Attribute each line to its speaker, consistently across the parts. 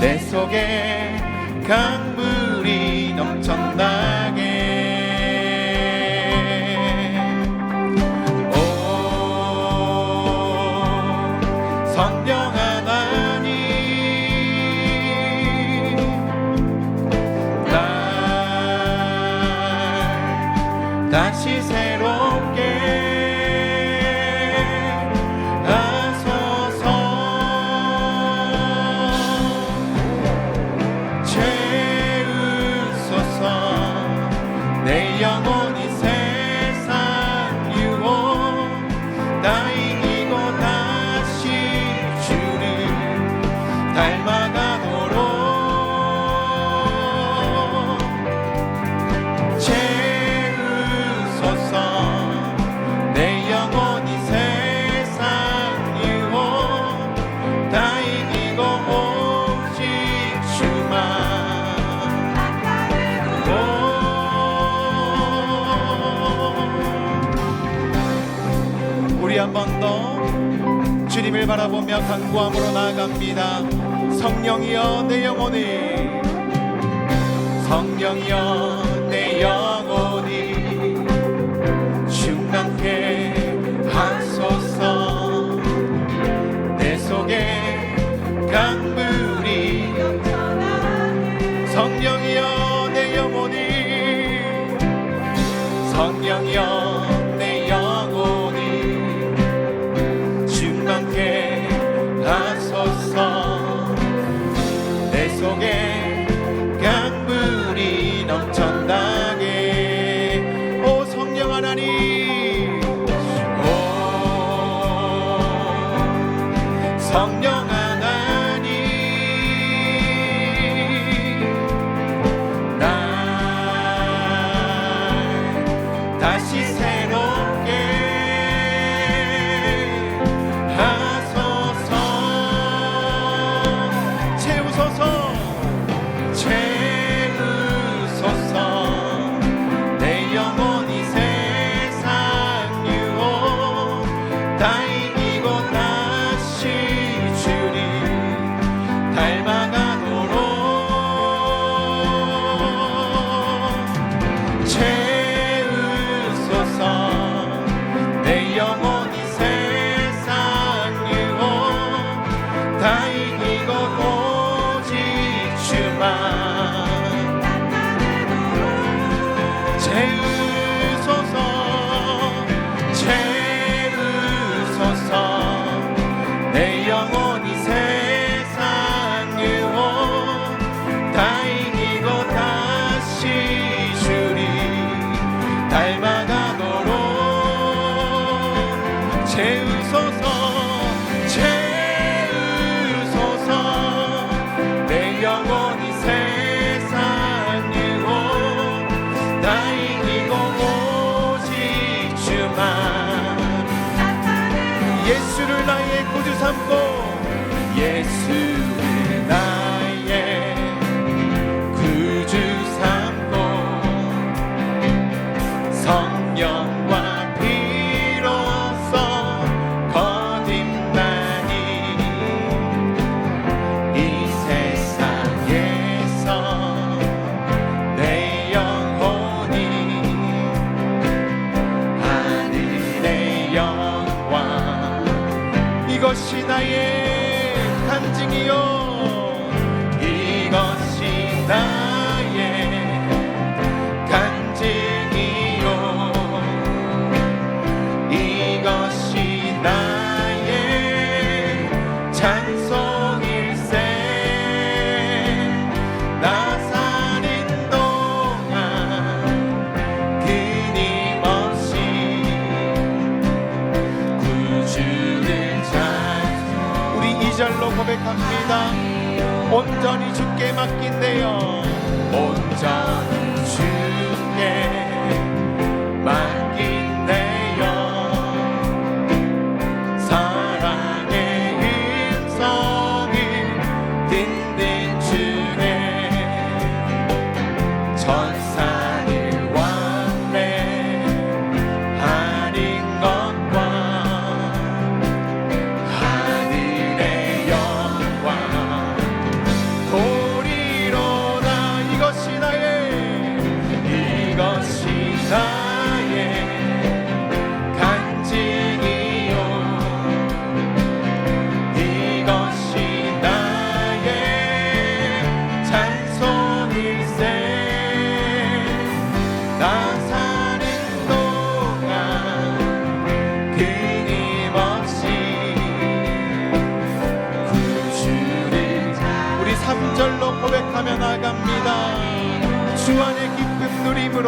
Speaker 1: 내 속에 강 영원히 새 하나님을 바라보며 간구함으로 나아갑니다. 성령이여 내 영혼이. 성령이여 내 영혼이. 충당케 하소서. 내 속에 강 Jésus.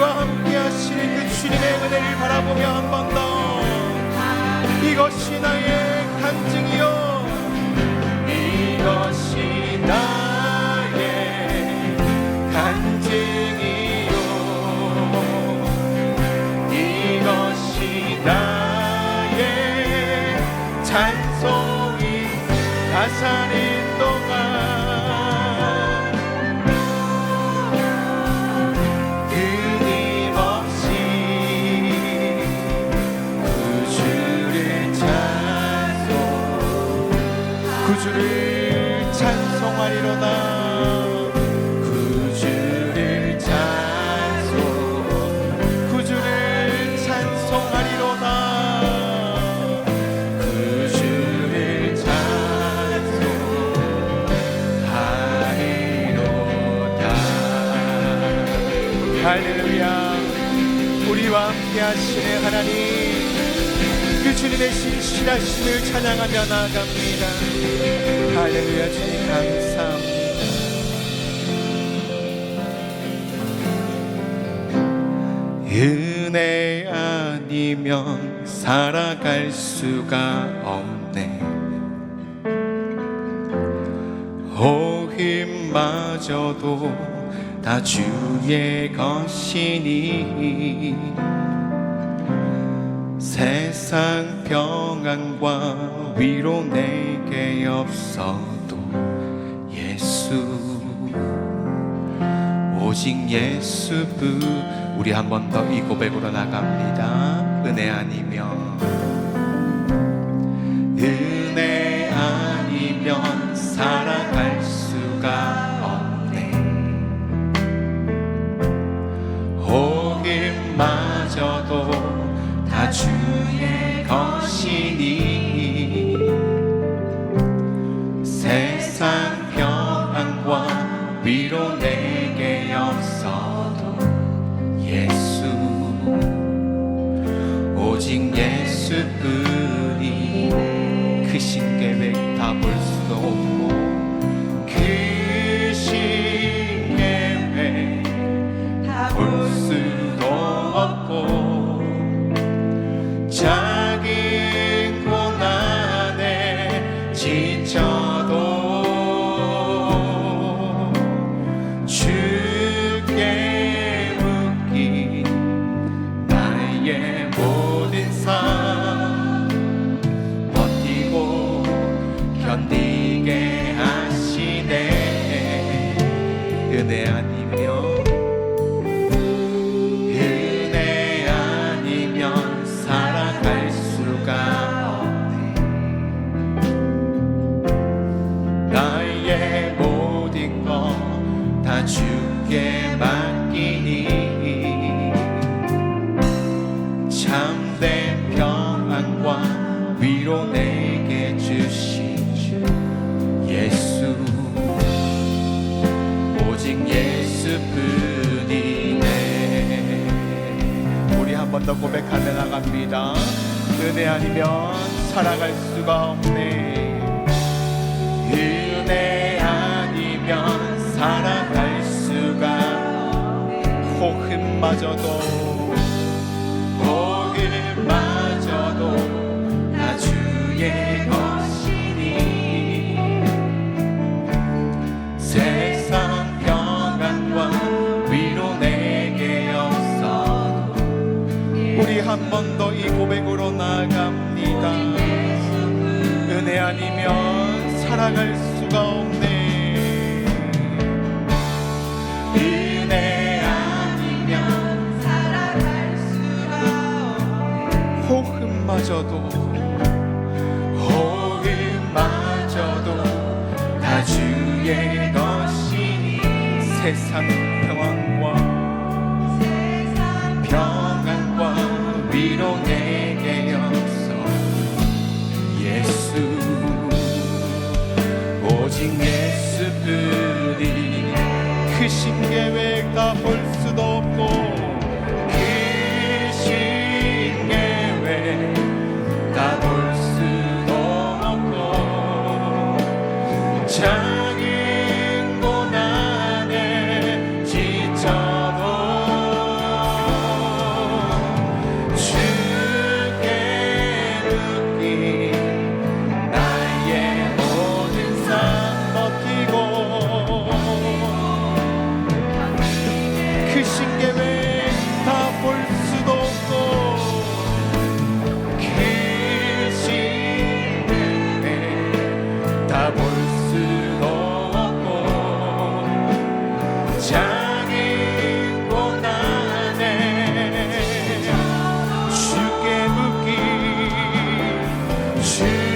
Speaker 1: 우리와 함께 하시는 그 주님의 은혜를 바라보며 한 번 더. 이것이 나의 간증이 주를 찬송하리로다. 주님의 신실하심을 찬양하며 나갑니다. 할렐루야 주님 감사합니다. 은혜 아니면 살아갈 수가 없네 오힘마저도 다 주의 것이니 세상 평안과 위로 내게 없어도 예수 오직 예수뿐 그 우리 한 번 더 이 고백으로 나갑니다. 은혜 아니면.
Speaker 2: 交通
Speaker 1: 호흡마저도 다 주의 것이니 세상 평안과 평안과 위로 내게 없어. 예수 오직 예수뿐이 크신 그 계획 다 볼 수도 없고 to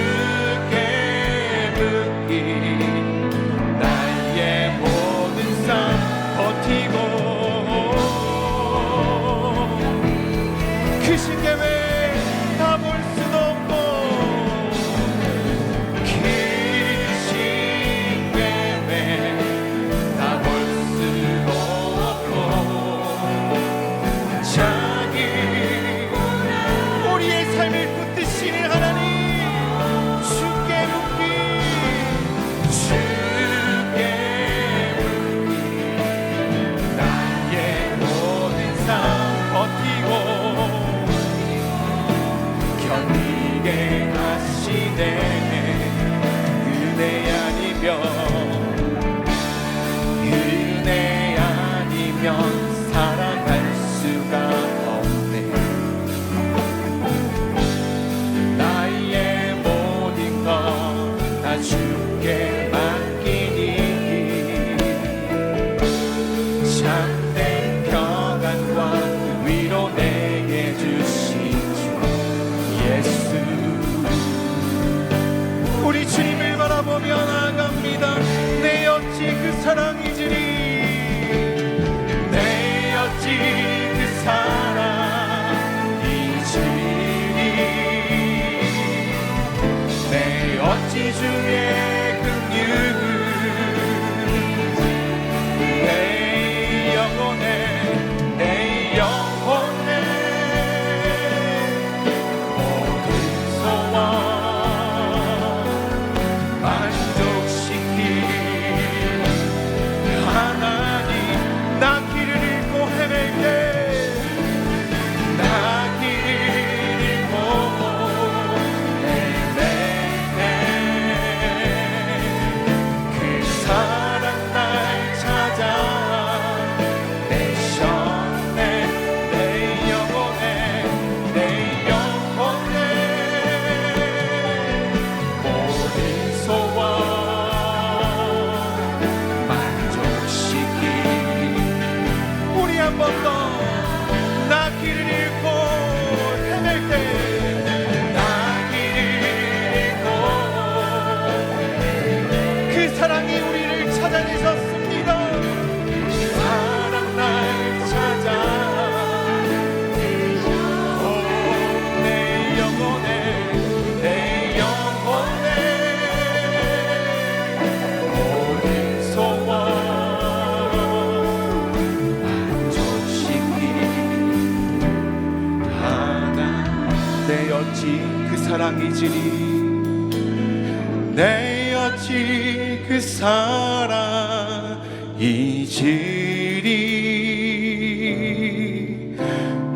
Speaker 1: 사랑이지니 내 어찌 그 사랑이지니? 내 어찌 중에 사랑이지리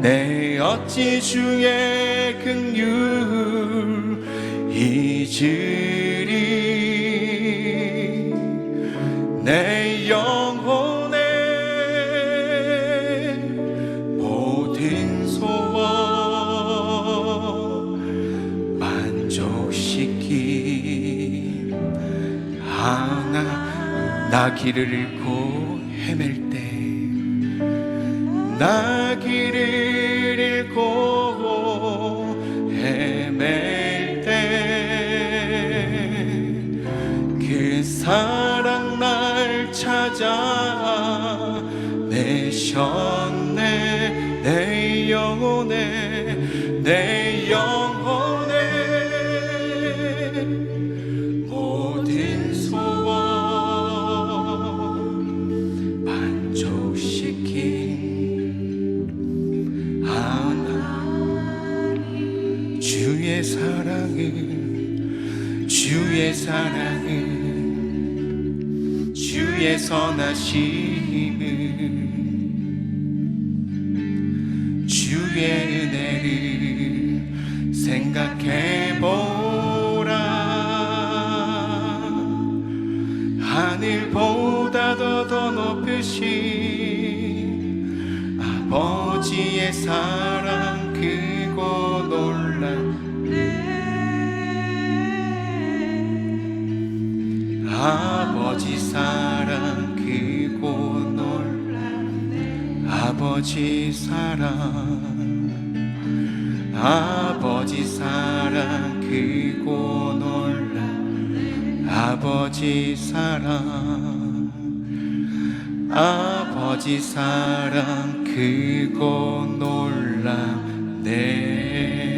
Speaker 1: 내 어찌 주의 긍휼 이지리 내 영혼에 모든 소원 만족시키 하나 나 길을 잃고 나 선하심은 주의 은혜를 생각해 보라. 하늘보다도 더 높으신 아버지의 사랑 아버지 사랑 크고 놀라 아버지 사랑. 아버지 사랑 크고 놀라 아버지 사랑. 아버지 사랑 크고 놀라 네